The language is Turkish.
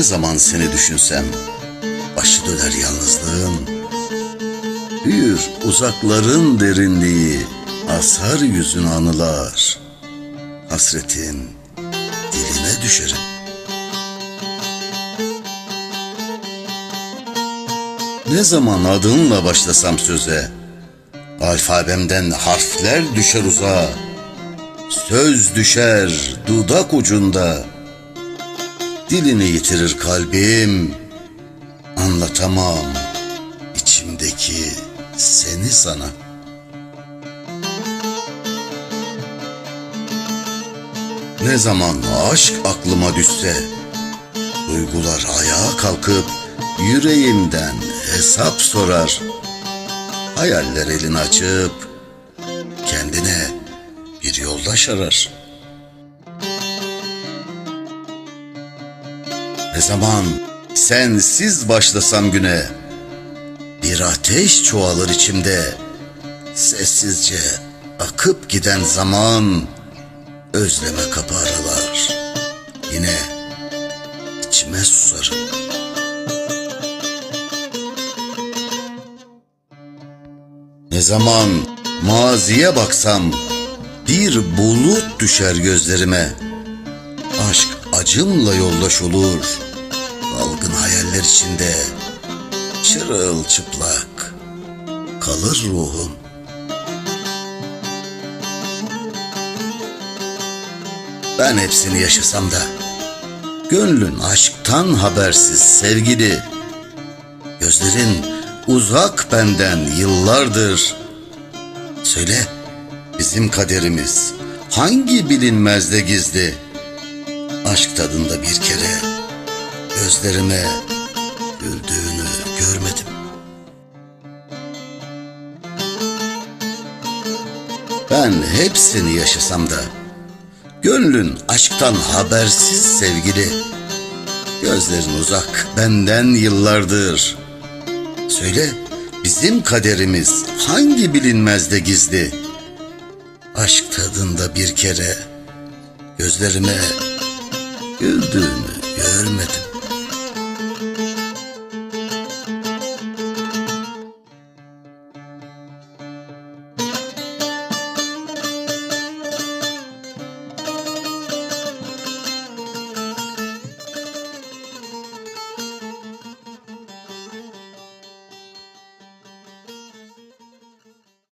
Ne zaman seni düşünsem başı döner yalnızlığın. Büyür uzakların derinliği, asar yüzün anılar. Hasretin diline düşerim. Ne zaman adınla başlasam söze, alfabemden harfler düşer uzağa. Söz düşer dudak ucunda. Dilini yitirir kalbim. Anlatamam içimdeki seni sana. Ne zaman aşk aklıma düşse, duygular ayağa kalkıp yüreğimden hesap sorar. Hayaller elini açıp kendine bir yoldaş arar. Ne zaman sensiz başlasam güne, bir ateş çoğalır içimde. Sessizce akıp giden zaman özleme kapı aralar. Yine içime susarım. Ne zaman maziye baksam bir bulut düşer gözlerime. Aşk acımla yoldaş olur. Hayaller içinde çırılçıplak kalır ruhum. Ben hepsini yaşasam da gönlün aşktan habersiz sevgili. Gözlerin uzak benden yıllardır. Söyle bizim kaderimiz hangi bilinmezde gizli? Aşk tadında bir kere gözlerime güldüğünü görmedim. Ben hepsini yaşasam da Gönlün aşktan habersiz sevgili Gözlerin uzak benden yıllardır. Söyle bizim kaderimiz hangi bilinmezde gizli? Aşk tadında bir kere gözlerime güldüğünü görmedim